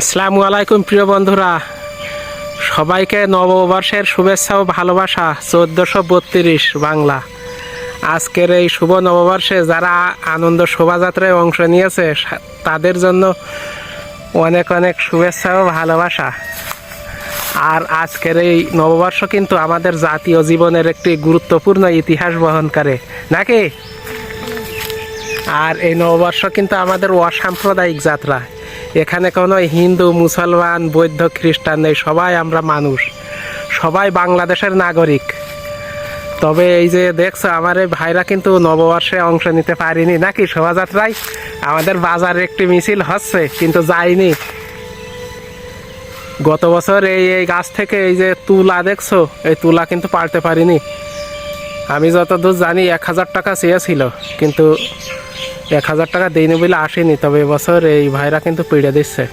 আসসালামু আলাইকুম, প্রিয় বন্ধুরা। সবাইকে নববর্ষের শুভেচ্ছা ও ভালোবাসা, চোদ্দোশো বত্রিশ বাংলা। আজকের এই শুভ নববর্ষে যারা আনন্দ শোভাযাত্রায় অংশ নিয়েছে তাদের জন্য অনেক অনেক শুভেচ্ছা ও ভালোবাসা। আর আজকের এই নববর্ষ কিন্তু আমাদের জাতীয় জীবনের একটি গুরুত্বপূর্ণ ইতিহাস বহন করে, নাকি? আর এই নববর্ষ কিন্তু আমাদের অসাম্প্রদায়িক যাত্রা। এখানে কোনো হিন্দু, মুসলমান, বৌদ্ধ, খ্রিস্টান নেই, সবাই আমরা মানুষ। সবাই বাংলাদেশের নাগরিক। তবে এই যে দেখছ, আমার এই ভাইরা কিন্তু নববর্ষে অংশ নিতে পারিনি। নাকি শোভাযাত্রায়? আমাদের বাজারে একটি মিছিল হচ্ছে, কিন্তু যাইনি। গত বছর এই এই গাছ থেকে এই যে তুলা দেখছ, এই তুলা কিন্তু পারতে পারিনি। আমি যতদূর জানি, এক হাজার টাকা চেয়েছিল, কিন্তু এক হাজার টাকা দেয়নি বলে আসেনি, তবে এবছর এই ভাইরা কিন্তু পিড়ে দিচ্ছে।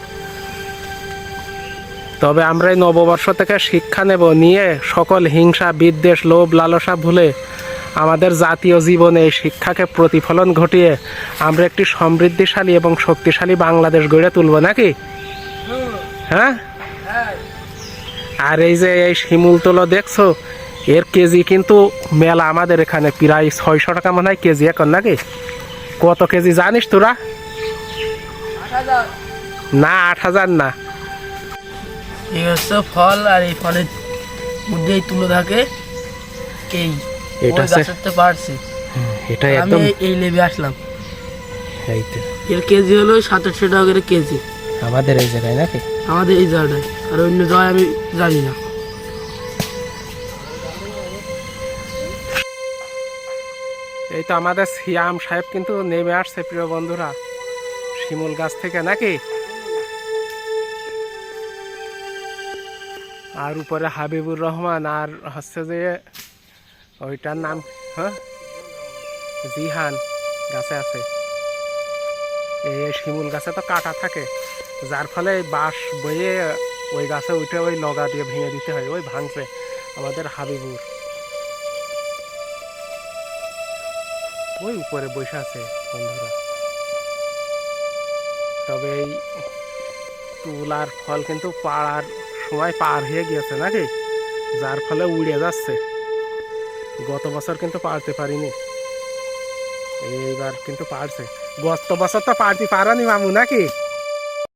তবে আমরা এই নববর্ষ থেকে শিক্ষা নেব, নিয়ে সকল হিংসা, বিদ্বেষ, লোভ, লালসা ভুলে আমাদের জাতীয় জীবনে এই শিক্ষাকে প্রতিফলন ঘটিয়ে আমরা একটি সমৃদ্ধিশালী এবং শক্তিশালী বাংলাদেশ গড়ে তুলব নাকি? হ্যাঁ? আর এই যে এই শিমুল তোলো দেখছ, এর কেজি কিন্তু মেলা আমাদের এখানে, প্রায় ছয়শো টাকা মনে হয় কেজি এখন নাকি? কত কেজি জানিস তোরা? না আট হাজার না। এই হচ্ছে ফল আর এই ফলের মধ্যে এই তুলো থাকে। এই এটা পারছি। এটা একদম এই- এই লেবে আসলাম। এই তো, এর কেজি হলো সাতাশশো টাকা করে কেজি। আমাদের এই জায়গায় নাকি? আমাদের এই জায়গাটায়। আর অন্য জায়গায় আমি জানি না। এই তো আমাদের সিয়াম সাহেব কিন্তু নেমে আসছে, প্রিয় বন্ধুরা। শিমুল গাছ থেকে নাকি? আর উপরে হাবিবুর রহমান, আর হচ্ছে যে ওইটার নাম হ্যাঁ? জিহান গাছে আছে। এই শিমুল গাছে তো কাটা থাকে, যার ফলে বাঁশ বয়ে ওই গাছে উঠে ওই লগা দিয়ে ভেঙে দিতে হয়, ওই ভাঙছে আমাদের হাবিবুর। ওই উপরে বসে আছে, বন্ধুরা। তবে এই তুলার ফল কিন্তু পাড়ার সময় পার হয়ে গিয়েছে নাকি? যার ফলে উড়ে যাচ্ছে। গত বছর কিন্তু পারতে পারিনি। এইবার কিন্তু পারছে গত বছর তো পারতে পারানি মামু নাকি?